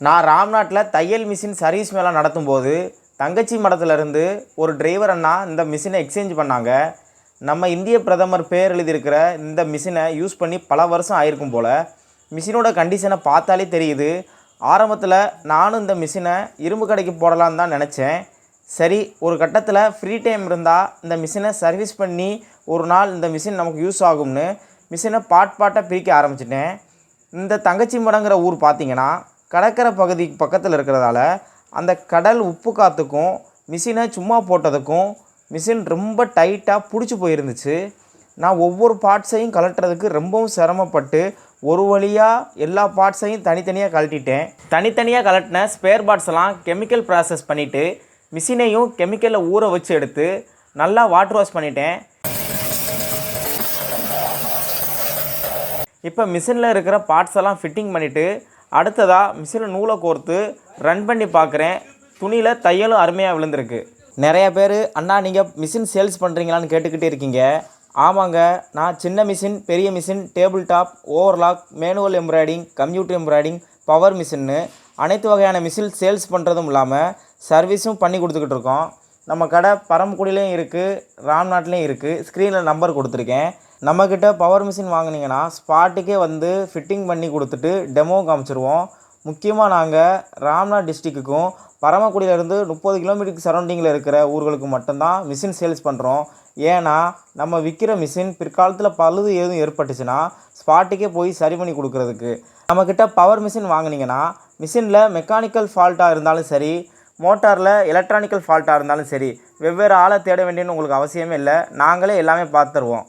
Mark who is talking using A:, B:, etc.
A: நான் ராம்நாட்டில் தையல் machine service மேலே நடத்தும்போது தங்கச்சி மடத்துலேருந்து ஒரு டிரைவர் அண்ணா இந்த மிஷினை எக்ஸ்சேஞ்ச் பண்ணாங்க. நம்ம இந்திய பிரதமர் பேர் எழுதியிருக்கிற இந்த மிஷினை யூஸ் பண்ணி பல வருஷம் ஆயிருக்கும் போல் மிஷினோட கண்டிஷனை பார்த்தாலே தெரியுது. ஆரம்பத்தில் நானும் இந்த மிஷினை இரும்பு கடைக்கு போடலான்னு தான் நினச்சேன். சரி ஒரு கட்டத்தில் ஃப்ரீ டைம் இருந்தால் இந்த மிஷினை சர்வீஸ் பண்ணி ஒரு நாள் இந்த மிஷின் நமக்கு யூஸ் ஆகும்னு மிஷினை பாட் பாட்டாக பிரிக்க ஆரம்பிச்சிட்டேன். இந்த தங்கச்சி மடங்கிற ஊர் பார்த்திங்கன்னா கடற்கரை பகுதி பக்கத்தில் இருக்கிறதால அந்த கடல் உப்பு காற்றுக்கும் மிஷினை சும்மா போட்டதுக்கும் மிஷின் ரொம்ப டைட்டாக பிடிச்சி போயிருந்துச்சு. நான் ஒவ்வொரு பார்ட்ஸையும் கலட்டுறதுக்கு ரொம்பவும் சிரமப்பட்டு ஒரு வழியாக எல்லா பார்ட்ஸையும் தனித்தனியாக கலட்டிட்டேன் தனித்தனியாக கலட்டின ஸ்பேர் பார்ட்ஸ் எல்லாம் கெமிக்கல் ப்ராசஸ் பண்ணிவிட்டு மிஷினையும் கெமிக்கலில் ஊற வச்சு எடுத்து நல்லா வாட்டர் வாஷ் பண்ணிட்டேன். இப்போ மிஷினில் இருக்கிற பார்ட்ஸ் எல்லாம் ஃபிட்டிங் பண்ணிவிட்டு அடுத்ததாக மிஷினில் நூலை கோர்த்து ரன் பண்ணி பார்க்குறேன். துணியில் தையலும் அருமையாக விழுந்திருக்கு. நிறைய பேர் அண்ணா நீங்கள் மிஷின் சேல்ஸ் பண்ணுறீங்களான்னு கேட்டுக்கிட்டே இருக்கீங்க. ஆமாங்க நான் சின்ன மிஷின் பெரிய machine table top overlock manual embroidering computer embroidering power மிஷின்னு அனைத்து வகையான மிஷின் சேல்ஸ் பண்ணுறதும் இல்லாமல் சர்வீஸும் பண்ணி கொடுத்துக்கிட்டு இருக்கோம். நம்ம கடை பரமக்குடியிலையும் இருக்குது ராம்நாட்லேயும் இருக்குது ஸ்க்ரீனில் நம்பர் கொடுத்துருக்கேன். நம்மக்கிட்ட பவர் மிஷின் வாங்குனீங்கன்னா ஸ்பாட்டுக்கே வந்து ஃபிட்டிங் பண்ணி கொடுத்துட்டு டெமோ காமிச்சிருவோம். முக்கியமாக நாங்கள் ராம்நாத் டிஸ்ட்ரிக்குக்கும் பரமக்குடியிலேருந்து முப்பது கிலோமீட்டருக்கு சரௌண்டிங்கில் இருக்கிற ஊர்களுக்கு மட்டும்தான் மிஷின் சேல்ஸ் பண்ணுறோம் ஏன்னா நம்ம விற்கிற மிஷின் பிற்காலத்தில் பழுது எதுவும் ஏற்பட்டுச்சுன்னா ஸ்பாட்டுக்கே போய் சரி பண்ணி கொடுக்குறதுக்கு. நம்மக்கிட்ட பவர் மிஷின் வாங்குனீங்கன்னா மிஷினில் மெக்கானிக்கல் ஃபால்ட்டாக இருந்தாலும் சரி மோட்டாரில் எலக்ட்ரானிக்கல் ஃபால்ட்டாக இருந்தாலும் சரி வெவ்வேறு ஆளை தேட வேண்டியன்னு உங்களுக்கு அவசியமே இல்லை. நாங்களே எல்லாமே பார்த்துருவோம்.